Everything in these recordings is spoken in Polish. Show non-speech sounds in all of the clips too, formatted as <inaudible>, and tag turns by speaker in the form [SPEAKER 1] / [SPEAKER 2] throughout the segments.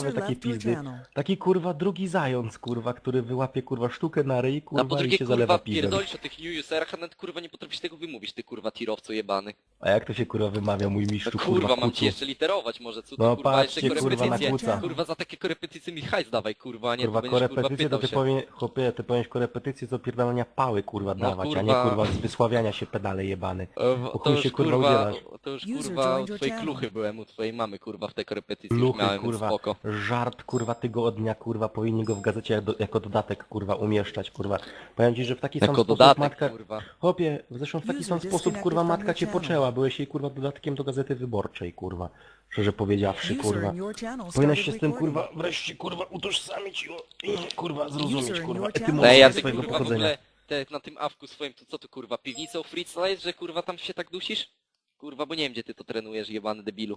[SPEAKER 1] ciekawe takie pizdy.
[SPEAKER 2] channel.
[SPEAKER 1] Taki kurwa drugi zając, kurwa, który wyłapie kurwa sztukę na ryj,
[SPEAKER 3] A po
[SPEAKER 1] kurwa i
[SPEAKER 3] drugie,
[SPEAKER 1] się
[SPEAKER 3] kurwa,
[SPEAKER 1] zalewa piwem.
[SPEAKER 3] pierdolisz o tych new userach, a nawet kurwa nie potrafisz tego wymówić, ty kurwa tirowcu jebany.
[SPEAKER 1] A jak to się kurwa wymawia mój
[SPEAKER 3] No,
[SPEAKER 1] mistrzu,
[SPEAKER 3] kurwa, mam
[SPEAKER 1] kucu?
[SPEAKER 3] ci jeszcze literować może, co ty
[SPEAKER 1] No
[SPEAKER 3] kurwa, jeszcze
[SPEAKER 1] patrzcie, kurwa,
[SPEAKER 3] korepetycje.
[SPEAKER 1] nakłóca.
[SPEAKER 3] Kurwa, za takie korepetycje mi hajs dawaj, kurwa, a nie
[SPEAKER 1] Kurwa,
[SPEAKER 3] to będziesz kurwa
[SPEAKER 1] korepetycje to
[SPEAKER 3] pytał
[SPEAKER 1] ty
[SPEAKER 3] się.
[SPEAKER 1] powinien, chłopie, ty powinieneś korepetycje co pierdolenia pały kurwa
[SPEAKER 3] No,
[SPEAKER 1] dawać, a nie
[SPEAKER 3] kurwa.
[SPEAKER 1] kurwa z wysławiania się pedale jebany.
[SPEAKER 3] E, w-
[SPEAKER 1] Po
[SPEAKER 3] To
[SPEAKER 1] chuj
[SPEAKER 3] już
[SPEAKER 1] się, kurwa,
[SPEAKER 3] kurwa,
[SPEAKER 1] udzielasz.
[SPEAKER 3] to już
[SPEAKER 2] User
[SPEAKER 3] kurwa
[SPEAKER 2] joined
[SPEAKER 3] u
[SPEAKER 2] your
[SPEAKER 3] twojej
[SPEAKER 2] channel.
[SPEAKER 3] kluchy byłem, u twojej mamy kurwa w tej korepetycji już
[SPEAKER 1] Luchy,
[SPEAKER 3] miałem,
[SPEAKER 1] kurwa,
[SPEAKER 3] spoko.
[SPEAKER 1] Żart kurwa tygodnia, kurwa, powinni go w gazecie jako, jako dodatek, kurwa, umieszczać, kurwa. Powiem ci, że w taki sam
[SPEAKER 3] Jako
[SPEAKER 1] sposób
[SPEAKER 3] dodatek,
[SPEAKER 1] matka...
[SPEAKER 3] kurwa.
[SPEAKER 1] Chłopie, zresztą w taki sam sposób, kurwa, matka cię poczęła, byłeś jej, kurwa, dodatkiem do Gazety Wyborczej, kurwa. Szczerze powiedziawszy, kurwa. Powinieneś się z tym, kurwa, wreszcie, kurwa, utożsamić i, i kurwa, zrozumieć, kurwa,
[SPEAKER 3] Ej, ja ty
[SPEAKER 1] swojego
[SPEAKER 3] kurwa w
[SPEAKER 1] pochodzenia.
[SPEAKER 3] ogóle te, na tym awku swoim, to co tu kurwa, piwnicą freestyle, że kurwa tam się tak dusisz? Kurwa, bo nie wiem gdzie ty to trenujesz, jebany debilu.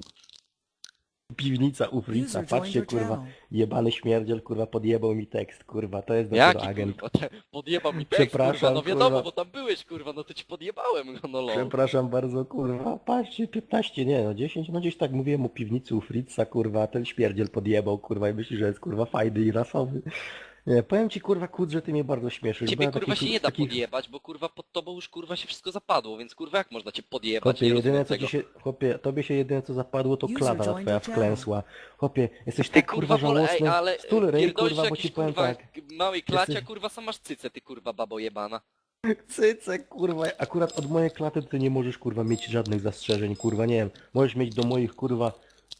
[SPEAKER 1] Piwnica u Fritza, patrzcie, kurwa, jebany śmierdziel, kurwa, podjebał mi tekst, kurwa, to jest dopiero
[SPEAKER 3] Jaki
[SPEAKER 1] agent.
[SPEAKER 3] kurwa, te, podjebał mi tekst, kurwa,
[SPEAKER 1] Przepraszam,
[SPEAKER 3] no wiadomo,
[SPEAKER 1] kurwa.
[SPEAKER 3] bo tam byłeś kurwa, no to ci podjebałem go, no lol.
[SPEAKER 1] Przepraszam bardzo, kurwa, patrzcie, 15, nie no, 10, no gdzieś tak mówiłem o piwnicy u Fritza, kurwa, a ten śmierdziel podjebał, kurwa, i myśli, że jest, kurwa, fajny i rasowy. Nie, powiem ci, kurwa, kut, że ty mnie bardzo śmieszysz. bo
[SPEAKER 3] Ciebie
[SPEAKER 1] ja
[SPEAKER 3] kurwa
[SPEAKER 1] takich-
[SPEAKER 3] się nie da
[SPEAKER 1] takich-
[SPEAKER 3] podjebać, bo kurwa pod tobą już kurwa się wszystko zapadło, więc kurwa jak można cię podjebać?
[SPEAKER 1] Chłopie,
[SPEAKER 3] nie
[SPEAKER 1] jedyne co ci się, chłopie, tobie się jedyne co zapadło to klada twoja wklęsła. Chłopie, jesteś
[SPEAKER 3] Ty
[SPEAKER 1] tak kurwa
[SPEAKER 3] kurwa, wolę, ej,
[SPEAKER 1] żałosny.
[SPEAKER 3] ale
[SPEAKER 1] Stul rej,
[SPEAKER 3] pierdolisz
[SPEAKER 1] kurwa, bo ci powiem
[SPEAKER 3] kurwa,
[SPEAKER 1] tak.
[SPEAKER 3] małej klacia,
[SPEAKER 1] Jesteś-
[SPEAKER 3] kurwa, sam masz cycę, ty kurwa babo jebana.
[SPEAKER 1] Cyce, kurwa, akurat od mojej klaty ty nie możesz, kurwa, mieć żadnych zastrzeżeń, kurwa, nie wiem. Możesz mieć do moich, kurwa,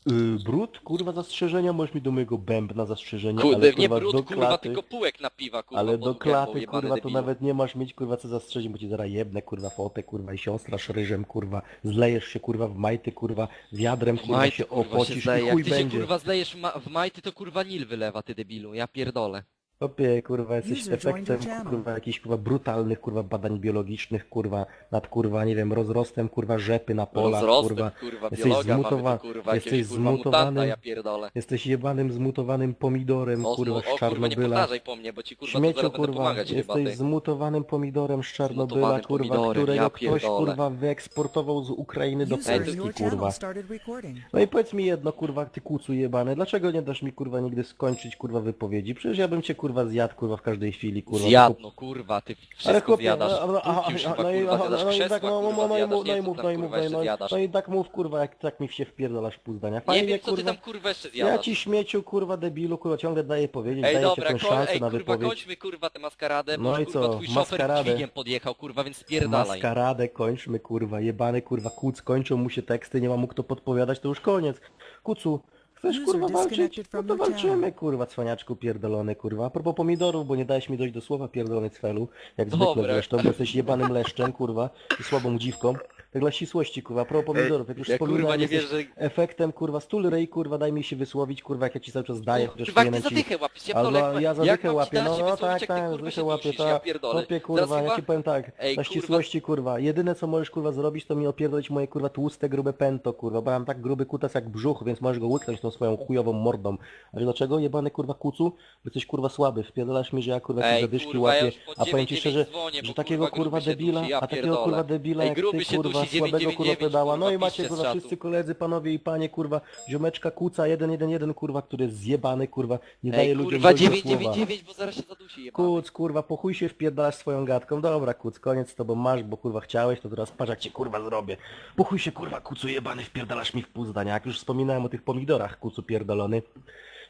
[SPEAKER 1] yy, brud, kurwa, zastrzeżenia, możesz mieć do mojego bębna zastrzeżenia,
[SPEAKER 3] Kurde,
[SPEAKER 1] ale,
[SPEAKER 3] nie
[SPEAKER 1] kurwa,
[SPEAKER 3] brud,
[SPEAKER 1] do
[SPEAKER 3] kurwa,
[SPEAKER 1] klaty,
[SPEAKER 3] tylko półek na piwa, kurwa,
[SPEAKER 1] ale do klaty, kurwa, to nawet nie masz mieć, kurwa, co zastrzeżeń, bo ci zaraz jebnę, kurwa, fotę, kurwa, i siostra ryżem, kurwa, zlejesz się, kurwa, w majty, kurwa, wiadrem, kurwa,
[SPEAKER 3] Majty,
[SPEAKER 1] się
[SPEAKER 3] kurwa, się
[SPEAKER 1] opocisz
[SPEAKER 3] zleje.
[SPEAKER 1] i
[SPEAKER 3] Jak
[SPEAKER 1] chuj
[SPEAKER 3] ty się
[SPEAKER 1] będzie.
[SPEAKER 3] kurwa zlejesz ma w majty, to kurwa Nil wylewa, ty debilu, ja pierdolę.
[SPEAKER 1] Opie, kurwa, jesteś
[SPEAKER 2] User joined
[SPEAKER 1] efektem,
[SPEAKER 2] channel.
[SPEAKER 1] kurwa, jakichś, kurwa, brutalnych, kurwa, badań biologicznych, kurwa, nad, kurwa, nie wiem, rozrostem, kurwa, rzepy na polach,
[SPEAKER 3] Rozrostem,
[SPEAKER 1] kurwa.
[SPEAKER 3] kurwa,
[SPEAKER 1] jesteś
[SPEAKER 3] biologa
[SPEAKER 1] zmutowa-
[SPEAKER 3] mamy tu, kurwa,
[SPEAKER 1] jesteś
[SPEAKER 3] jakiegoś, kurwa, mutanta,
[SPEAKER 1] zmutowany-
[SPEAKER 3] ja pierdolę.
[SPEAKER 1] Jesteś jebanym, zmutowanym pomidorem,
[SPEAKER 3] O,
[SPEAKER 1] kurwa,
[SPEAKER 3] o,
[SPEAKER 1] z
[SPEAKER 3] kurwa, nie
[SPEAKER 1] Czarnobyla.
[SPEAKER 3] powtarzaj po mnie, bo ci kurwa to
[SPEAKER 1] Śmieciu,
[SPEAKER 3] zaraz będę
[SPEAKER 1] kurwa,
[SPEAKER 3] pomagać chyba,
[SPEAKER 1] jesteś
[SPEAKER 3] ty.
[SPEAKER 1] zmutowanym pomidorem z Czarnobyla,
[SPEAKER 3] Zmutowanym
[SPEAKER 1] kurwa,
[SPEAKER 3] pomidorem,
[SPEAKER 1] którego
[SPEAKER 3] ja
[SPEAKER 1] ktoś,
[SPEAKER 3] pierdolę.
[SPEAKER 1] kurwa, wyeksportował z Ukrainy do
[SPEAKER 2] User in
[SPEAKER 1] Polski, kurwa.
[SPEAKER 2] channel started recording.
[SPEAKER 1] No i powiedz mi jedno, kurwa, ty kucu jebany, dlaczego nie dasz mi, kurwa, nigdy skończyć, kurwa, wypowiedzi? Przecież ja bym cię, kurwa, zjadł, kurwa, w każdej chwili, kurwa.
[SPEAKER 3] Zjadł, no kurwa, ty wszystko
[SPEAKER 1] Ale chłopie,
[SPEAKER 3] zjadasz.
[SPEAKER 1] no, no, aha,
[SPEAKER 3] Póki już
[SPEAKER 1] aha,
[SPEAKER 3] chyba,
[SPEAKER 1] no i,
[SPEAKER 3] kurwa,
[SPEAKER 1] aha,
[SPEAKER 3] zjadasz
[SPEAKER 1] no i
[SPEAKER 3] krzesła,
[SPEAKER 1] tak, no,
[SPEAKER 3] kurwa,
[SPEAKER 1] no, no i
[SPEAKER 3] zjadasz,
[SPEAKER 1] mów, no i
[SPEAKER 3] wiem, co
[SPEAKER 1] mów,
[SPEAKER 3] tam,
[SPEAKER 1] no i mów,
[SPEAKER 3] kurwa,
[SPEAKER 1] no i
[SPEAKER 3] jeszcze
[SPEAKER 1] no i-
[SPEAKER 3] zjadasz.
[SPEAKER 1] no i tak mów, kurwa, jak tak mi się wpierdalasz w pół zdania.
[SPEAKER 3] Nie
[SPEAKER 1] Fajnie,
[SPEAKER 3] wiem, co ty
[SPEAKER 1] kurwa,
[SPEAKER 3] tam kurwa jeszcze
[SPEAKER 1] ja
[SPEAKER 3] zjadasz.
[SPEAKER 1] ci śmieciu, kurwa, debilu, kurwa, ciągle daję powiedzieć,
[SPEAKER 3] Ej,
[SPEAKER 1] daję ci
[SPEAKER 3] ko-
[SPEAKER 1] szansę
[SPEAKER 3] ej,
[SPEAKER 1] na
[SPEAKER 3] kurwa,
[SPEAKER 1] wypowiedź.
[SPEAKER 3] kończmy kurwa tę maskaradę, bo
[SPEAKER 1] No i
[SPEAKER 3] kurwa
[SPEAKER 1] co,
[SPEAKER 3] twój szofer
[SPEAKER 1] maskaradę.
[SPEAKER 3] dźwigiem podjechał, kurwa, więc spierdalaj.
[SPEAKER 1] Maskaradę kończmy, kurwa, jebany, kurwa, kuc, kończą mu się teksty, nie ma mu kto podpowiadać, to już koniec. Kucu, chcesz, kurwa, walczyć? No to walczymy, kurwa, cwaniaczku pierdolony, kurwa. A propos pomidorów, bo nie dałeś mi dojść do słowa pierdolony cwelu, jak zwykle
[SPEAKER 3] Dobra.
[SPEAKER 1] zresztą, bo jesteś jebanym leszczem, kurwa, i słabą dziwką. Tak dla ścisłości, kurwa, a propos pomidorów, jak już
[SPEAKER 3] ja, kurwa,
[SPEAKER 1] wspominałem,
[SPEAKER 3] nie
[SPEAKER 1] jesteś
[SPEAKER 3] wierzę-
[SPEAKER 1] efektem, kurwa, stul rej, kurwa, daj mi się wysłowić, kurwa, jak ja ci cały czas daję, chociaż
[SPEAKER 3] Kurwa, ty
[SPEAKER 1] powinienem ci...
[SPEAKER 3] zadychę łapiesz, ja
[SPEAKER 1] Albo
[SPEAKER 3] pierdolę,
[SPEAKER 1] ja za
[SPEAKER 3] jak
[SPEAKER 1] dychę
[SPEAKER 3] mam ci
[SPEAKER 1] łapię,
[SPEAKER 3] dać
[SPEAKER 1] no,
[SPEAKER 3] się
[SPEAKER 1] no
[SPEAKER 3] wysłowić,
[SPEAKER 1] tak,
[SPEAKER 3] jak ty,
[SPEAKER 1] tak,
[SPEAKER 3] kurwa,
[SPEAKER 1] dychę
[SPEAKER 3] się
[SPEAKER 1] łapię,
[SPEAKER 3] dusisz, ja
[SPEAKER 1] tak.
[SPEAKER 3] pierdolę.
[SPEAKER 1] Chłopie,
[SPEAKER 3] Teraz
[SPEAKER 1] kurwa, ja
[SPEAKER 3] chyba-
[SPEAKER 1] ci powiem tak,
[SPEAKER 3] Ej,
[SPEAKER 1] na
[SPEAKER 3] kurwa.
[SPEAKER 1] ścisłości, kurwa, jedyne co możesz, kurwa, zrobić, to mi opierdolić moje, kurwa, tłuste, grube pęto, kurwa, bo mam tak gruby kutas jak brzuch, więc możesz go łyknąć tą swoją chujową mordą. Ale dlaczego, jebany, kurwa, kucu? Bo jesteś, kurwa, słaby, wpierdolasz mi, że ja, kurwa,
[SPEAKER 3] Ej,
[SPEAKER 1] jakieś zadyszki
[SPEAKER 3] kurwa, ja
[SPEAKER 1] łapię,
[SPEAKER 3] już
[SPEAKER 1] a powiem ci
[SPEAKER 3] 9-9
[SPEAKER 1] szczerze,
[SPEAKER 3] dzwonię,
[SPEAKER 1] że takiego,
[SPEAKER 3] kurwa,
[SPEAKER 1] kurwa,
[SPEAKER 3] gruby się
[SPEAKER 1] debila,
[SPEAKER 3] dusi, ja
[SPEAKER 1] a takiego,
[SPEAKER 3] pierdolę.
[SPEAKER 1] kurwa, debila
[SPEAKER 3] Ej,
[SPEAKER 1] jak
[SPEAKER 3] gruby
[SPEAKER 1] ty,
[SPEAKER 3] się
[SPEAKER 1] kurwa, słabego,
[SPEAKER 3] 999,
[SPEAKER 1] kurwa, pedała, no i macie,
[SPEAKER 3] piszcie z
[SPEAKER 1] kurwa,
[SPEAKER 3] czatu.
[SPEAKER 1] wszyscy koledzy, panowie i panie, kurwa, ziomeczka kuca, 111, kurwa, który jest zjebany, kurwa, nie daje
[SPEAKER 3] Ej,
[SPEAKER 1] ludziom
[SPEAKER 3] kurwa,
[SPEAKER 1] dojść do słowa.
[SPEAKER 3] 999, bo zaraz się zadusi, jebany.
[SPEAKER 1] Kuc, kurwa, po chuj się wpierdalasz swoją gadką. Dobra, kuc, koniec z tobą masz, bo kurwa chciałeś, to teraz patrz jak cię kurwa zrobię. Po chuj się kurwa, kucu jebany, wpierdalasz mi w pół zdania. Jak już wspominałem o tych pomidorach, kucu pierdolony.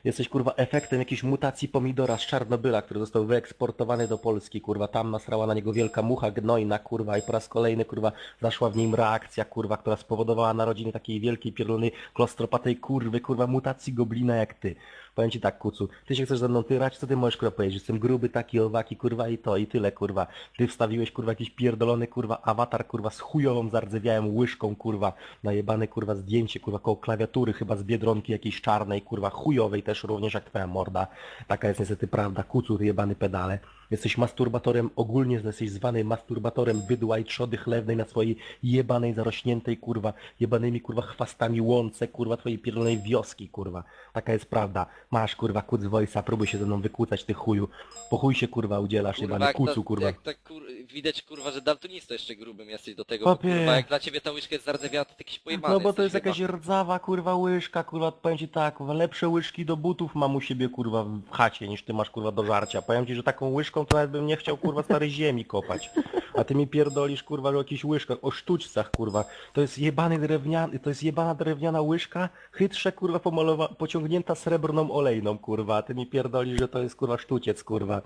[SPEAKER 1] Jesteś kurwa efektem jakiejś mutacji pomidora z Czarnobyla, który został wyeksportowany do Polski, kurwa. Tam nasrała na niego wielka mucha gnojna, kurwa, i po raz kolejny, kurwa, zaszła w nim reakcja, kurwa, która spowodowała narodziny takiej wielkiej, pierdolonej, klostropatej kurwy, kurwa, mutacji goblina jak ty. Powiem ci tak, kucu, ty się chcesz ze mną tyrać, co ty możesz kurwa powiedzieć? Jestem gruby, taki, owaki, kurwa i to, i tyle, kurwa. Ty wstawiłeś, kurwa, jakiś pierdolony, kurwa, awatar, kurwa, z chujową, zardzewiałym łyżką, kurwa, najebane, kurwa, zdjęcie, kurwa, koło klawiatury, chyba z Biedronki jakiejś czarnej, kurwa, chujowej też również jak twoja morda. Taka jest niestety prawda, kucu, ty jebany pedale. Jesteś masturbatorem, ogólnie jesteś zwany masturbatorem bydła i trzody chlewnej na swojej jebanej, zarośniętej, kurwa, jebanymi, kurwa, chwastami łące, kurwa, twojej pierdolonej wioski, kurwa. Taka jest prawda. Masz kurwa kuc wojsa, próbuj się ze mną wykłócać ty chuju. Po chuj się kurwa udzielasz, jebany
[SPEAKER 3] jak
[SPEAKER 1] kucu
[SPEAKER 3] ta,
[SPEAKER 1] kurwa.
[SPEAKER 3] Jak tak kur... widać kurwa, że daltonista jeszcze grubym jesteś do tego,
[SPEAKER 1] Chłopie.
[SPEAKER 3] bo kurwa jak dla ciebie ta łyżka jest zardzewiała, to ty jakiś
[SPEAKER 1] No bo to jest
[SPEAKER 3] chyba.
[SPEAKER 1] jakaś rdzawa kurwa łyżka, kurwa, powiem ci tak, kurwa, lepsze łyżki do butów mam u siebie kurwa w chacie niż ty masz kurwa do żarcia. Powiem ci, że taką łyżką to nawet bym nie chciał kurwa starej ziemi kopać. A ty mi pierdolisz kurwa o jakichś łyżkach, o sztućcach kurwa. To jest jebany drewniany, to jest jebana drewniana łyżka, chytrze kurwa pomalowa, pociągnięta srebrną olejną kurwa. A ty mi pierdolisz, że to jest kurwa sztuciec kurwa.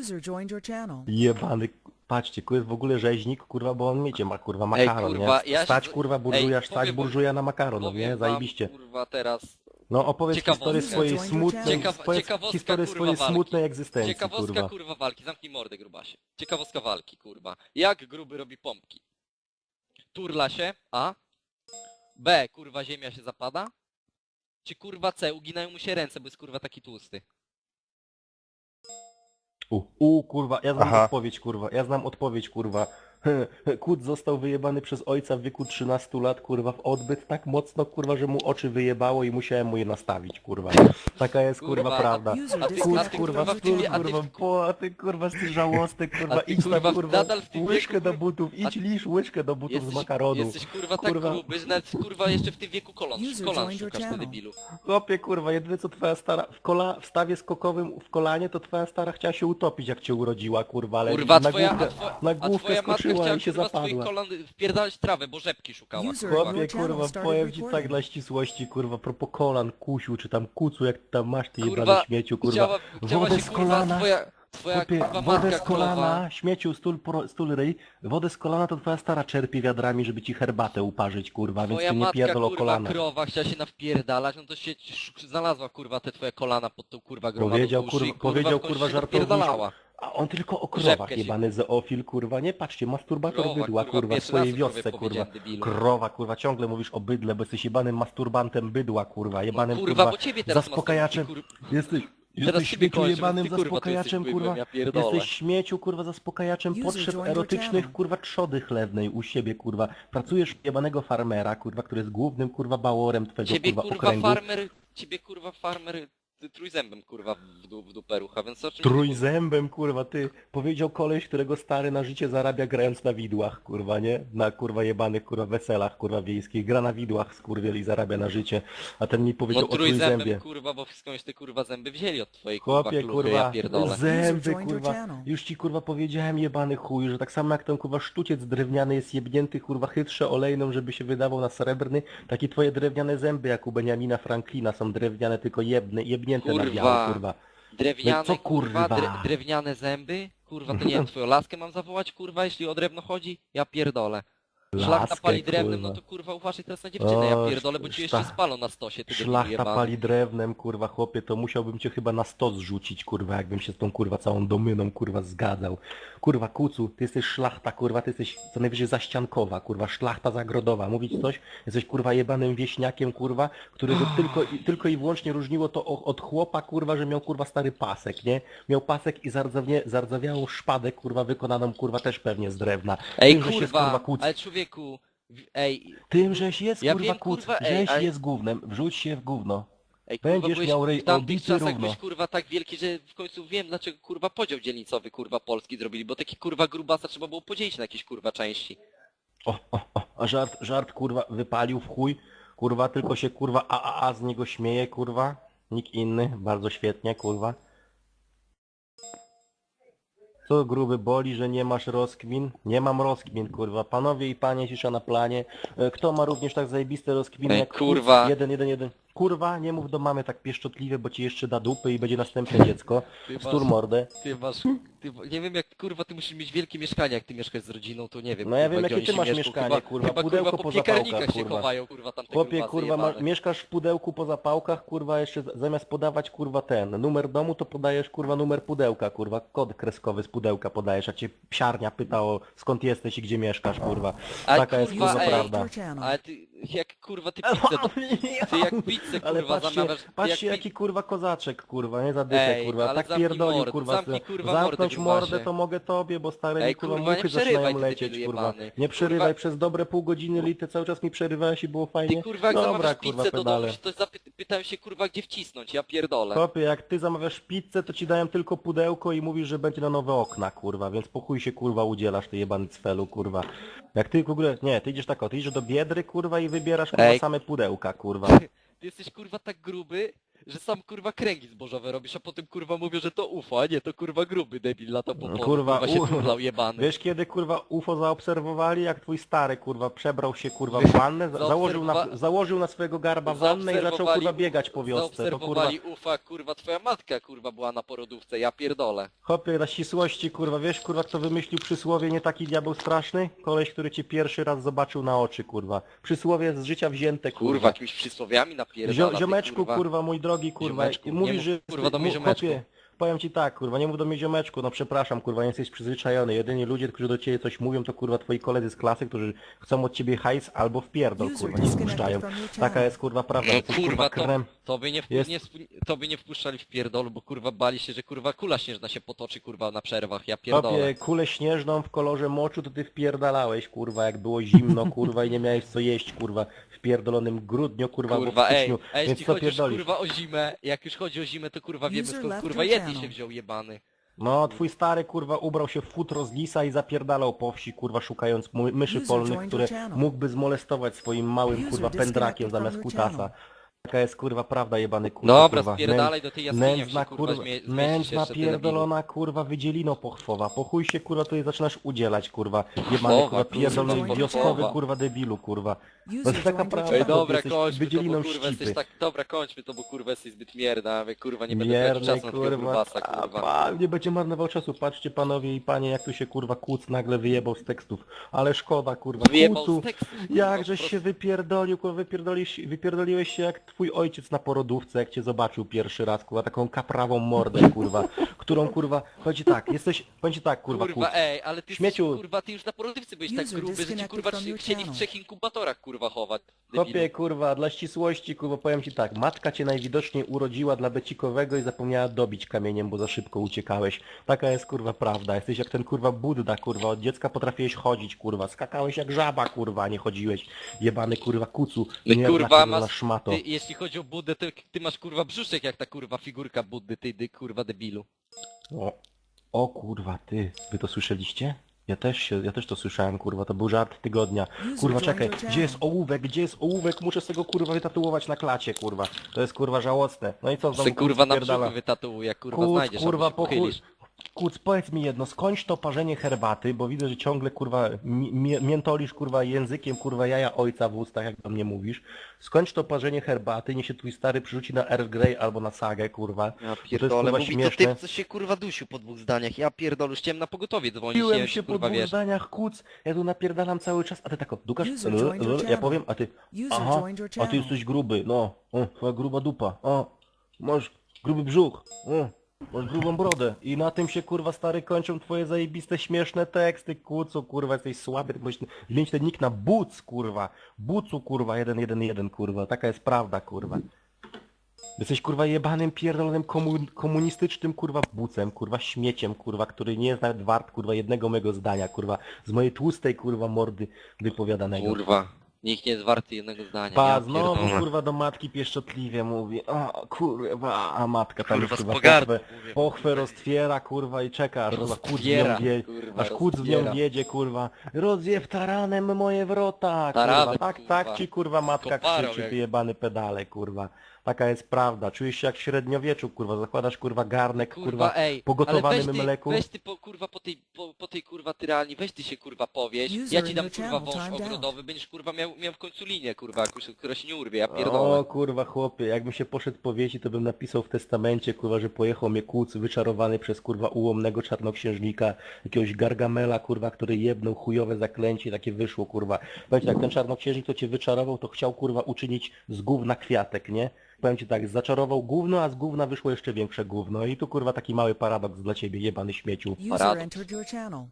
[SPEAKER 2] User joined your channel.
[SPEAKER 1] Jebany, patrzcie, tu jest w ogóle rzeźnik, kurwa, bo on miecie ma, kurwa, makaron,
[SPEAKER 3] kurwa,
[SPEAKER 1] nie?
[SPEAKER 3] ja się
[SPEAKER 1] Stać, kurwa, burżuja,
[SPEAKER 3] Ej,
[SPEAKER 1] stać
[SPEAKER 3] powiem
[SPEAKER 1] burżuja na makaron, no
[SPEAKER 3] Powiem
[SPEAKER 1] nie?
[SPEAKER 3] wam,
[SPEAKER 1] Zajebiście.
[SPEAKER 3] kurwa teraz,
[SPEAKER 1] No opowiedz
[SPEAKER 3] Ciekawostka.
[SPEAKER 1] historię swojej smutnej,
[SPEAKER 3] ciekawostka,
[SPEAKER 1] historię
[SPEAKER 3] kurwa,
[SPEAKER 1] swojej
[SPEAKER 3] walki.
[SPEAKER 1] smutnej egzystencji,
[SPEAKER 3] ciekawostka
[SPEAKER 1] kurwa.
[SPEAKER 3] kurwa walki, zamknij mordę grubasie. Ciekawostka walki kurwa. Jak gruby robi pompki? Turla się, A. B, kurwa ziemia się zapada. Czy kurwa C, uginają mu się ręce, bo jest kurwa taki tłusty.
[SPEAKER 1] U, u, kurwa, ja znam
[SPEAKER 4] Aha.
[SPEAKER 1] odpowiedź, kurwa, ja znam odpowiedź, kurwa. <laughs> Kut został wyjebany przez ojca w wieku 13 lat, kurwa, w odbyt tak mocno, kurwa, że mu oczy wyjebało i musiałem mu je nastawić, kurwa. Taka jest, kurwa,
[SPEAKER 3] Kurwa,
[SPEAKER 1] prawda.
[SPEAKER 3] A ty-
[SPEAKER 1] Kut,
[SPEAKER 3] a ty,
[SPEAKER 1] kurwa,
[SPEAKER 3] kurwa, w
[SPEAKER 1] stół,
[SPEAKER 3] tym- a ty-
[SPEAKER 1] kurwa, po, a ty, kurwa, ty żałosny, kurwa,
[SPEAKER 3] A ty,
[SPEAKER 1] idź
[SPEAKER 3] kurwa,
[SPEAKER 1] tam, kurwa,
[SPEAKER 3] nadal w tym
[SPEAKER 1] łyżkę
[SPEAKER 3] wieku,
[SPEAKER 1] do
[SPEAKER 3] kurwa-
[SPEAKER 1] butów,
[SPEAKER 3] a
[SPEAKER 1] idź
[SPEAKER 3] ty-
[SPEAKER 1] lisz łyżkę do butów z
[SPEAKER 3] Jesteś,
[SPEAKER 1] makaronu.
[SPEAKER 3] jesteś kurwa tak
[SPEAKER 1] Kurwa.
[SPEAKER 3] gruby, że nawet kurwa jeszcze w tym wieku kolan,
[SPEAKER 2] User
[SPEAKER 3] kolan
[SPEAKER 2] joined your
[SPEAKER 3] szukasz ty
[SPEAKER 2] channel.
[SPEAKER 3] debilu.
[SPEAKER 1] Chłopie, kurwa, jedyne co twoja stara, w, kola, w stawie skokowym w kolanie, to twoja stara chciała się utopić, jak cię urodziła, kurwa, ale
[SPEAKER 3] Kurwa,
[SPEAKER 1] na
[SPEAKER 3] twoja, a,
[SPEAKER 1] główkę,
[SPEAKER 3] twoja,
[SPEAKER 1] na
[SPEAKER 3] a
[SPEAKER 1] główkę
[SPEAKER 3] twoja matka
[SPEAKER 1] skoczyła
[SPEAKER 3] chciała
[SPEAKER 1] i się
[SPEAKER 3] kurwa z twoich
[SPEAKER 1] zapadła.
[SPEAKER 3] kolan wpierdalać trawę, bo rzepki szukała.
[SPEAKER 2] User
[SPEAKER 3] kurwa.
[SPEAKER 1] Chłopie, kurwa, powiem ci tak dla ścisłości, kurwa, propos kolan, kusiu, czy tam kucu, jak ty tam masz, ty
[SPEAKER 3] Kurwa,
[SPEAKER 1] jebany śmieciu, kurwa.
[SPEAKER 3] Chciała, chciała
[SPEAKER 1] wodę
[SPEAKER 3] się
[SPEAKER 1] z
[SPEAKER 3] kurwa
[SPEAKER 1] kolana,
[SPEAKER 3] twoja, twoja
[SPEAKER 1] Chłopie,
[SPEAKER 3] kurwa
[SPEAKER 1] wodę
[SPEAKER 3] matka
[SPEAKER 1] z kolana, śmieciu, stół, pro, stół ryj, wodę z kolana to twoja stara czerpie wiadrami, żeby ci herbatę uparzyć, kurwa, więc
[SPEAKER 3] Twoja
[SPEAKER 1] ty nie
[SPEAKER 3] matka
[SPEAKER 1] pierdol o
[SPEAKER 3] kurwa
[SPEAKER 1] kolana.
[SPEAKER 3] krowa chciała się nawpierdalać, no to się sz- znalazła kurwa te twoje kolana pod tą kurwa gromadą
[SPEAKER 1] Powiedział, kurwa, powiedział, kurwa,
[SPEAKER 3] się
[SPEAKER 1] żartobliwie. A on tylko o krowach jebany zoofil, kurwa, nie patrzcie, masturbator
[SPEAKER 3] Krowa,
[SPEAKER 1] bydła,
[SPEAKER 3] kurwa,
[SPEAKER 1] kurwa, w
[SPEAKER 3] pierwszy
[SPEAKER 1] swojej
[SPEAKER 3] raz o krowie
[SPEAKER 1] wiosce, kurwa.
[SPEAKER 3] powiedziałem, debilu.
[SPEAKER 1] Krowa, kurwa, ciągle mówisz o bydle, bo jesteś jebanym masturbantem bydła, kurwa, jebanym,
[SPEAKER 3] No,
[SPEAKER 1] kurwa,
[SPEAKER 3] kurwa, bo ciebie teraz
[SPEAKER 1] zaspokajaczem.
[SPEAKER 3] kurwa.
[SPEAKER 1] Jesteś, jesteś
[SPEAKER 3] ciebie
[SPEAKER 1] śmieciu jebanym
[SPEAKER 3] ty, kurwa,
[SPEAKER 1] zaspokajaczem,
[SPEAKER 3] jesteś
[SPEAKER 1] kurwa.
[SPEAKER 3] bydłem, ja pierdolę.
[SPEAKER 1] Jesteś śmieciu, kurwa, zaspokajaczem
[SPEAKER 2] User
[SPEAKER 1] potrzeb
[SPEAKER 2] joined your
[SPEAKER 1] erotycznych,
[SPEAKER 2] channel.
[SPEAKER 1] kurwa, trzody chlewnej u siebie, kurwa. Pracujesz w jebanego farmera, kurwa, który jest głównym, kurwa, bałorem twojego,
[SPEAKER 3] Ciebie
[SPEAKER 1] kurwa,
[SPEAKER 3] kurwa
[SPEAKER 1] okręgu.
[SPEAKER 3] farmer, ciebie kurwa farmer trójzębem kurwa w, du, w dupę rucha, więc o czym
[SPEAKER 1] Trójzębem, kurwa, ty. Powiedział koleś, którego stary na życie zarabia grając na widłach, kurwa, nie? Na kurwa jebanych, kurwa, weselach, kurwa, wiejskich. Gra na widłach, skurwiel i zarabia na życie. A ten mi powiedział
[SPEAKER 3] No
[SPEAKER 1] o trójzębie.
[SPEAKER 3] trójzębem kurwa, bo skądś te kurwa zęby wzięli od twojej kurwa
[SPEAKER 1] Chłopie,
[SPEAKER 3] kluchy,
[SPEAKER 1] kurwa,
[SPEAKER 3] ja pierdolę.
[SPEAKER 1] zęby, kurwa. Już ci, kurwa, powiedziałem, jebany chuj, że tak samo jak ten, kurwa, sztuciec drewniany jest jebnięty, kurwa, chytrze olejną, żeby się wydawał na srebrny, takie twoje drewniane zęby, jak u Beniamina Franklina, są drewniane, tylko jebne, na
[SPEAKER 3] Kurwa.
[SPEAKER 1] biało, kurwa.
[SPEAKER 3] Drewniane,
[SPEAKER 1] No co,
[SPEAKER 3] kurwa,
[SPEAKER 1] kurwa?
[SPEAKER 3] dre, drewniane zęby? Kurwa, to nie wiem, twoją laskę mam zawołać, kurwa, jeśli o drewno chodzi? Ja pierdolę. Szlachta
[SPEAKER 1] Laskę,
[SPEAKER 3] pali drewnem,
[SPEAKER 1] kurwa.
[SPEAKER 3] no to kurwa uważaj teraz na dziewczynę, ja
[SPEAKER 1] O,
[SPEAKER 3] pierdolę, bo ci jeszcze spalą na stosie, ty debilu
[SPEAKER 1] Szlachta
[SPEAKER 3] jebany.
[SPEAKER 1] pali drewnem, kurwa, chłopie, to musiałbym cię chyba na stos zrzucić, kurwa, jakbym się z tą, kurwa, całą domyną, kurwa, zgadzał. Kurwa, kucu, ty jesteś szlachta, kurwa, ty jesteś co najwyżej zaściankowa, kurwa, szlachta zagrodowa. Mówić coś? Jesteś, kurwa, jebanym wieśniakiem, kurwa, którego tylko, i- tylko i wyłącznie różniło to o- od chłopa, kurwa, że miał, kurwa, stary pasek, nie? Miał pasek i zardzewie, zardzewiałą szpadę, kurwa, wykonaną, kurwa, też pewnie z drewna.
[SPEAKER 3] Ej,
[SPEAKER 1] Tym, żeś jest,
[SPEAKER 3] kurwa,
[SPEAKER 1] kuc.
[SPEAKER 3] ale człowieku, ej,
[SPEAKER 1] Tym, żeś jest,
[SPEAKER 3] Ja
[SPEAKER 1] kurwa,
[SPEAKER 3] wiem,
[SPEAKER 1] kuc,
[SPEAKER 3] kurwa, ej,
[SPEAKER 1] żeś
[SPEAKER 3] ale-
[SPEAKER 1] jest gównem, wrzuć się w gówno.
[SPEAKER 3] ej, kurwa,
[SPEAKER 1] Będziesz
[SPEAKER 3] byłeś
[SPEAKER 1] miał ryj
[SPEAKER 3] w tamtych
[SPEAKER 1] obity
[SPEAKER 3] czasach
[SPEAKER 1] równo.
[SPEAKER 3] byłeś kurwa tak wielki, że w końcu wiem dlaczego kurwa podział dzielnicowy kurwa Polski zrobili, bo taki kurwa grubasa trzeba było podzielić na jakieś kurwa części.
[SPEAKER 1] O, o, o, a żart, żart kurwa wypalił w chuj, kurwa tylko się kurwa a, a, a z niego śmieje kurwa, nikt inny, bardzo świetnie kurwa. Co gruby boli, że nie masz rozkmin? Nie mam rozkmin kurwa, panowie i panie cisza na planie. E, Kto ma również tak zajebiste rozkminy
[SPEAKER 3] Ej,
[SPEAKER 1] jak
[SPEAKER 3] kurwa.
[SPEAKER 1] Jeden, jeden, jeden. Kurwa, nie mów do mamy tak pieszczotliwie, bo ci jeszcze da dupy i będzie następne dziecko.
[SPEAKER 3] Ty
[SPEAKER 1] Stur mordę.
[SPEAKER 3] Ty masz, ty, nie wiem jak kurwa ty musisz mieć wielkie mieszkanie jak ty mieszkasz z rodziną, to nie wiem.
[SPEAKER 1] No ja
[SPEAKER 3] kurwa,
[SPEAKER 1] wiem,
[SPEAKER 3] gdzie
[SPEAKER 1] jakie
[SPEAKER 3] oni
[SPEAKER 1] ty
[SPEAKER 3] się
[SPEAKER 1] masz
[SPEAKER 3] mieszczą.
[SPEAKER 1] mieszkanie,
[SPEAKER 3] chyba,
[SPEAKER 1] kurwa,
[SPEAKER 3] chyba,
[SPEAKER 1] pudełko
[SPEAKER 3] po
[SPEAKER 1] po
[SPEAKER 3] piekarnikach
[SPEAKER 1] zapałkach,
[SPEAKER 3] się
[SPEAKER 1] kurwa.
[SPEAKER 3] chowają kurwa
[SPEAKER 1] Chłopie, kurwa, ma, mieszkasz w pudełku po zapałkach, kurwa, jeszcze z- zamiast podawać, kurwa, ten numer domu, to podajesz, kurwa, numer pudełka, kurwa, kod kreskowy z pudełka podajesz, a cię psiarnia pyta o skąd jesteś i gdzie mieszkasz, kurwa.
[SPEAKER 3] Ale
[SPEAKER 1] Taka jest,
[SPEAKER 3] kurwa,
[SPEAKER 1] kurwa,
[SPEAKER 3] ej,
[SPEAKER 1] prawda.
[SPEAKER 2] Channel.
[SPEAKER 3] Ale ty, jak kurwa ty <laughs> pizzę, do... ty jak pizzę
[SPEAKER 1] Ale
[SPEAKER 3] kurwa
[SPEAKER 1] patrzcie,
[SPEAKER 3] zamawiasz, ty
[SPEAKER 1] patrzcie
[SPEAKER 3] jak
[SPEAKER 1] jaki kurwa kozaczek, kurwa, nie zadychę,
[SPEAKER 3] Ej,
[SPEAKER 1] kurwa,
[SPEAKER 3] ale
[SPEAKER 1] tak
[SPEAKER 3] zamknij
[SPEAKER 1] pierdolił,
[SPEAKER 3] mordę,
[SPEAKER 1] kurwa,
[SPEAKER 3] zamknij, kurwa, mordę,
[SPEAKER 1] zamknąć
[SPEAKER 3] grubasie.
[SPEAKER 1] mordę to mogę tobie, bo stare
[SPEAKER 3] Ej,
[SPEAKER 1] kurwa,
[SPEAKER 3] kurwa, nie
[SPEAKER 1] muchy
[SPEAKER 3] przerywaj,
[SPEAKER 1] zaczynają
[SPEAKER 3] ty
[SPEAKER 1] lecieć,
[SPEAKER 3] debilu
[SPEAKER 1] kurwa.
[SPEAKER 3] jebany.
[SPEAKER 1] Nie przerywaj,
[SPEAKER 3] Kurwa-
[SPEAKER 1] przez dobre pół godziny lity cały czas mi przerywałeś i było fajnie.
[SPEAKER 3] Ty kurwa jak
[SPEAKER 1] Dobra,
[SPEAKER 3] zamawiasz
[SPEAKER 1] kurwa,
[SPEAKER 3] pizzę do domu,
[SPEAKER 1] pedale.
[SPEAKER 3] to zapy- pytałem się kurwa gdzie wcisnąć, ja pierdolę.
[SPEAKER 1] Kopie, jak ty zamawiasz pizzę, to ci dają tylko pudełko i mówisz, że będzie na nowe okna, kurwa, więc po chuj się, kurwa, udzielasz, ty jebany cfelu, kurwa. Jak ty w ogóle, nie, ty idziesz tak, o, ty idziesz do Biedry, kurwa, i wybierasz, kurwa,
[SPEAKER 3] Ej.
[SPEAKER 1] same pudełka, kurwa. <laughs>
[SPEAKER 3] Ty jesteś kurwa tak gruby, że sam kurwa kręgi zbożowe robisz, a potem kurwa mówię, że to UFO, a nie, to kurwa gruby debil lata po polu,
[SPEAKER 1] Kurwa,
[SPEAKER 3] kurwa, się
[SPEAKER 1] u-
[SPEAKER 3] turlał jebany.
[SPEAKER 1] Wiesz kiedy kurwa UFO zaobserwowali, jak twój stary kurwa przebrał się kurwa w wannę, za- założył na, założył na swojego garba wannę i zaczął kurwa biegać po wiosce. To kurwa,
[SPEAKER 3] UFA, kurwa twoja matka kurwa była na porodówce, ja pierdolę.
[SPEAKER 1] hopie na ścisłości kurwa, wiesz kurwa kto wymyślił przysłowie nie taki diabeł straszny? Koleś, który cię pierwszy raz zobaczył na oczy kurwa. Przysłowie z życia wzięte kurwa.
[SPEAKER 3] Kurwa, jakimiś przysłowiami napierdala,
[SPEAKER 1] Zio, ziomeczku,
[SPEAKER 3] kurwa.
[SPEAKER 1] kurwa. mój drogi, kurwa,
[SPEAKER 3] Ziomeczku,
[SPEAKER 1] i
[SPEAKER 3] nie
[SPEAKER 1] mówisz,
[SPEAKER 3] mów,
[SPEAKER 1] że...
[SPEAKER 3] kurwa, do mnie
[SPEAKER 1] mu-
[SPEAKER 3] ziomeczku.
[SPEAKER 1] chłopie, Powiem ci tak, kurwa, nie mów do mnie ziomeczku, no przepraszam, kurwa, nie jesteś przyzwyczajony. Jedyni ludzie, którzy do ciebie coś mówią, to kurwa twoi koledzy z klasy, którzy chcą od ciebie hajs albo wpierdol,
[SPEAKER 2] User
[SPEAKER 1] kurwa, nie wpuszczają. Taka jest kurwa prawda,
[SPEAKER 3] No
[SPEAKER 1] jesteś,
[SPEAKER 3] kurwa, to,
[SPEAKER 1] krem.
[SPEAKER 3] to, by nie, wpu-
[SPEAKER 1] Jest-
[SPEAKER 3] nie, to by nie wpuszczali w pierdolu, bo kurwa bali się, że kurwa kula śnieżna się potoczy kurwa na przerwach, ja pierdolę.
[SPEAKER 1] Kopie kulę śnieżną w kolorze moczu, to ty wpierdalałeś, kurwa, jak było zimno, kurwa, i nie miałeś co jeść, kurwa, w pierdolonym grudniu, kurwa,
[SPEAKER 3] Kurwa,
[SPEAKER 1] albo w
[SPEAKER 3] ej,
[SPEAKER 1] styczniu,
[SPEAKER 3] a jeśli
[SPEAKER 1] więc co
[SPEAKER 3] chodzi już
[SPEAKER 1] pierdolisz?
[SPEAKER 3] kurwa o zimę, jak już chodzi o zimę, to kurwa wiemy
[SPEAKER 2] User
[SPEAKER 3] skąd
[SPEAKER 2] left
[SPEAKER 3] kurwa
[SPEAKER 2] your channel.
[SPEAKER 3] się wziął jebany.
[SPEAKER 1] No, twój stary kurwa ubrał się w futro z lisa i zapierdalał po wsi, kurwa, szukając mu- myszy polnych, które mógłby zmolestować swoim małym kurwa pędrakiem zamiast kutasa. Taka jest kurwa prawda jebany kurwa.
[SPEAKER 3] Dobra,
[SPEAKER 1] kurwa.
[SPEAKER 3] spierdalaj do tej jaskini, jak
[SPEAKER 1] Nędzna
[SPEAKER 3] się, kurwa,
[SPEAKER 1] kurwa,
[SPEAKER 3] zmie- zmieścisz
[SPEAKER 1] nędzna
[SPEAKER 3] jeszcze, ty debilu.
[SPEAKER 1] pierdolona kurwa wydzielino pochwowa. Po chuj się kurwa tutaj zaczynasz udzielać kurwa. Jebany
[SPEAKER 3] Pochwowa,
[SPEAKER 1] kurwa
[SPEAKER 3] kurwa,
[SPEAKER 1] pierdolony
[SPEAKER 2] pochwowa.
[SPEAKER 1] wioskowy kurwa debilu kurwa. To jest taka prawda.
[SPEAKER 3] Ej, dobra,
[SPEAKER 1] jesteś
[SPEAKER 3] kończmy to,
[SPEAKER 1] wydzieliną
[SPEAKER 3] bo kurwa jesteś
[SPEAKER 1] ścipy.
[SPEAKER 3] tak... Dobra, kończmy to, bo kurwa jesteś zbyt mierda, kurwa nie będę brać
[SPEAKER 1] Mierny
[SPEAKER 3] czasu na takiego
[SPEAKER 1] kurwa,
[SPEAKER 3] grubasa,
[SPEAKER 1] a
[SPEAKER 3] kurwa.
[SPEAKER 1] pan nie będzie marnował czasu. Patrzcie panowie i panie jak tu się kurwa kłóc nagle wyjebał z tekstów. Ale szkoda kurwa.
[SPEAKER 3] Wyjebał
[SPEAKER 1] Kłócu,
[SPEAKER 3] z tekstu, kurwa,
[SPEAKER 1] Jakżeś się wypierdolił, kurwa, wypierdolisz, wypierdoliłeś się jak twój ojciec na porodówce, jak cię zobaczył pierwszy raz, kurwa, taką kaprawą mordę, kurwa, <laughs> którą, kurwa, chodzi tak, jesteś, będzie tak, kurwa,
[SPEAKER 3] Kurwa,
[SPEAKER 1] kłóc.
[SPEAKER 3] ej, ale ty
[SPEAKER 1] Śmieciu.
[SPEAKER 3] jesteś, kurwa, ty już na porodówce byłeś tak
[SPEAKER 2] User
[SPEAKER 3] gruby, że ci
[SPEAKER 2] disconnected
[SPEAKER 3] kurwa
[SPEAKER 2] from
[SPEAKER 3] ci
[SPEAKER 2] your
[SPEAKER 3] chcieli w trzech inkubatorach kurwa chować.
[SPEAKER 1] Kopie, kurwa, dla ścisłości, kurwa, powiem ci tak, matka cię najwidoczniej urodziła dla becikowego i zapomniała dobić kamieniem, bo za szybko uciekałeś. Taka jest, kurwa, prawda. Jesteś jak ten, kurwa, Budda, kurwa, od dziecka potrafiłeś chodzić, kurwa, skakałeś jak żaba, kurwa, a nie chodziłeś. Jebany, kurwa, kucu,
[SPEAKER 3] i
[SPEAKER 1] mierna,
[SPEAKER 3] kurwa,
[SPEAKER 1] kurwa,
[SPEAKER 3] masz,
[SPEAKER 1] szmato.
[SPEAKER 3] ty, jeśli chodzi o Buddę, to ty masz kurwa brzuszek jak ta kurwa figurka Buddy, ty, ty kurwa debilu.
[SPEAKER 1] O, o kurwa, ty, wy to słyszeliście? Ja też się, ja też to słyszałem, kurwa, to był żart tygodnia. Kurwa, czekaj, gdzie jest ołówek, gdzie jest ołówek? Muszę z tego kurwa wytatuować na klacie, kurwa. To jest kurwa żałosne. No i co,
[SPEAKER 3] Se
[SPEAKER 1] znowu
[SPEAKER 3] kurwa na
[SPEAKER 1] spierdala?
[SPEAKER 3] brzuchu wytatuuje, jak kurwa
[SPEAKER 1] Kuc,
[SPEAKER 3] znajdziesz,
[SPEAKER 1] kurwa,
[SPEAKER 3] albo się pochylisz.
[SPEAKER 1] Kuc, powiedz mi jedno, skończ to parzenie herbaty, bo widzę, że ciągle kurwa mi, mi, miętolisz kurwa językiem kurwa jaja ojca w ustach, jak do mnie mówisz. Skończ to parzenie herbaty, niech się twój stary przyrzuci na Earl Grey albo na sagę, kurwa.
[SPEAKER 3] Ja
[SPEAKER 1] To jest,
[SPEAKER 3] pierdolę,
[SPEAKER 1] kurwa,
[SPEAKER 3] mówi to
[SPEAKER 1] śmieszne.
[SPEAKER 3] typ, co się kurwa dusił po dwóch zdaniach. Ja pierdolę, już chciałem na pogotowie dzwonić, nie
[SPEAKER 1] Piłem
[SPEAKER 3] wiem,
[SPEAKER 1] się
[SPEAKER 3] czy
[SPEAKER 1] po
[SPEAKER 3] kurwa
[SPEAKER 1] dwóch
[SPEAKER 3] wiesz.
[SPEAKER 1] zdaniach, kuc, ja tu napierdalam cały czas, a ty tak o, Dukasz,
[SPEAKER 2] User
[SPEAKER 1] l,
[SPEAKER 2] joined your
[SPEAKER 1] l, ja
[SPEAKER 2] channel.
[SPEAKER 1] powiem, a ty,
[SPEAKER 2] User
[SPEAKER 1] aha,
[SPEAKER 2] joined your
[SPEAKER 1] a ty
[SPEAKER 2] channel.
[SPEAKER 1] jesteś gruby, no, o, twoja gruba dupa, o, masz gruby brzuch, o, masz grubą brodę i na tym się kurwa stary kończą twoje zajebiste śmieszne teksty, kucu, kurwa, jesteś słaby, ty musisz zmienić ten nick na buc, kurwa, bucu, kurwa, 111, kurwa, taka jest prawda, kurwa. Jesteś kurwa jebanym pierdolonym komu- komunistycznym kurwa bucem, kurwa śmieciem, kurwa, który nie jest nawet wart kurwa jednego mego zdania, kurwa, z mojej tłustej kurwa mordy wypowiadanego.
[SPEAKER 3] Kurwa, nikt nie jest warty jednego zdania.
[SPEAKER 1] Pa,
[SPEAKER 3] ja
[SPEAKER 1] znowu
[SPEAKER 3] pierdolę.
[SPEAKER 1] kurwa do matki pieszczotliwie mówi, o kurwa, a matka tam już
[SPEAKER 3] Kurwa, z
[SPEAKER 1] kurwa
[SPEAKER 3] pogardą
[SPEAKER 1] pochwę,
[SPEAKER 3] mówię.
[SPEAKER 1] pochwę roztwiera kurwa i czeka, aż kurwa kłód w nią
[SPEAKER 3] Roztwiera,
[SPEAKER 1] wie,
[SPEAKER 3] kurwa,
[SPEAKER 1] aż w nią
[SPEAKER 3] roztwiera.
[SPEAKER 1] kurwa, rozjew taranem moje wrota, kurwa,
[SPEAKER 3] Taranem,
[SPEAKER 1] tak,
[SPEAKER 3] kurwa.
[SPEAKER 1] tak ci kurwa matka
[SPEAKER 3] Koparą
[SPEAKER 1] krzyczy,
[SPEAKER 3] jak-
[SPEAKER 1] ty jebany pedale kurwa. Taka jest prawda, czujesz się jak w średniowieczu, kurwa, zakładasz kurwa garnek, kurwa,
[SPEAKER 3] Kurwa, ej,
[SPEAKER 1] po gotowanym
[SPEAKER 3] ale weź ty,
[SPEAKER 1] mleku.
[SPEAKER 3] weź ty po, kurwa po tej, po, po tej kurwa tyranii, weź ty się kurwa powieś,
[SPEAKER 2] User
[SPEAKER 3] ja ci
[SPEAKER 2] in
[SPEAKER 3] dam
[SPEAKER 2] your
[SPEAKER 3] kurwa
[SPEAKER 2] channel
[SPEAKER 3] wąż
[SPEAKER 2] timed out.
[SPEAKER 3] ogrodowy, będziesz kurwa miał, miał w końcu linię kurwa, która się nie urwie, ja
[SPEAKER 1] O
[SPEAKER 3] pierdolę.
[SPEAKER 1] kurwa chłopie, jakbym się poszedł powiesić, to bym napisał w testamencie, kurwa, że pojechał mnie kłuc wyczarowany przez kurwa ułomnego czarnoksiężnika, jakiegoś gargamela, kurwa, który jebnął chujowe zaklęcie, takie wyszło, kurwa. Powiedzcie, jak ten czarnoksiężnik to cię wyczarował, to chciał kurwa uczynić z gówna kwiatek, nie? Powiem ci tak, zaczarował gówno, a z gówna wyszło jeszcze większe gówno. I tu kurwa taki mały paradoks dla ciebie, jebany śmieciu.
[SPEAKER 2] User
[SPEAKER 3] Paradoks.
[SPEAKER 2] entered your channel.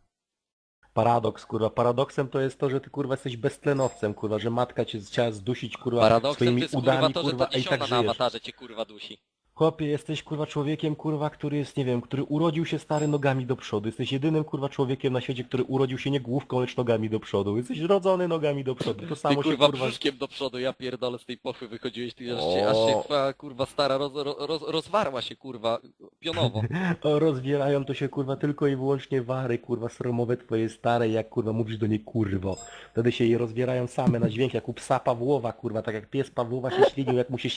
[SPEAKER 1] Paradoks, kurwa. Paradoksem to jest to, że ty kurwa jesteś beztlenowcem, kurwa, że matka cię chciała zdusić, kurwa,
[SPEAKER 3] Paradoksem
[SPEAKER 1] swoimi
[SPEAKER 3] jest
[SPEAKER 1] udami,
[SPEAKER 3] kurwa to, że
[SPEAKER 1] kurwa,
[SPEAKER 3] to
[SPEAKER 1] a i
[SPEAKER 3] niesiona
[SPEAKER 1] tak
[SPEAKER 3] na
[SPEAKER 1] żyjesz.
[SPEAKER 3] awatarze cię kurwa dusi.
[SPEAKER 1] Chłopie, jesteś kurwa człowiekiem, kurwa, który jest, nie wiem, który urodził się stary nogami do przodu. Jesteś jedynym kurwa człowiekiem na świecie, który urodził się nie główką, lecz nogami do przodu. Jesteś rodzony nogami do przodu. To
[SPEAKER 3] Ty
[SPEAKER 1] samo się
[SPEAKER 3] kurwa
[SPEAKER 1] kurwa...
[SPEAKER 3] brzuszkiem do przodu, ja pierdolę z tej pochy wychodziłeś, ty aż się, aż się kurwa stara roz, roz, rozwarła się kurwa pionowo. <laughs>
[SPEAKER 1] O, rozwierają to się kurwa tylko i wyłącznie wary, kurwa, sromowe twoje stare, jak kurwa mówisz do niej kurwo. Wtedy się je rozwierają same na dźwięk, jak u psa Pawłowa, kurwa, tak jak pies Pawłowa się ślinił, jak mu się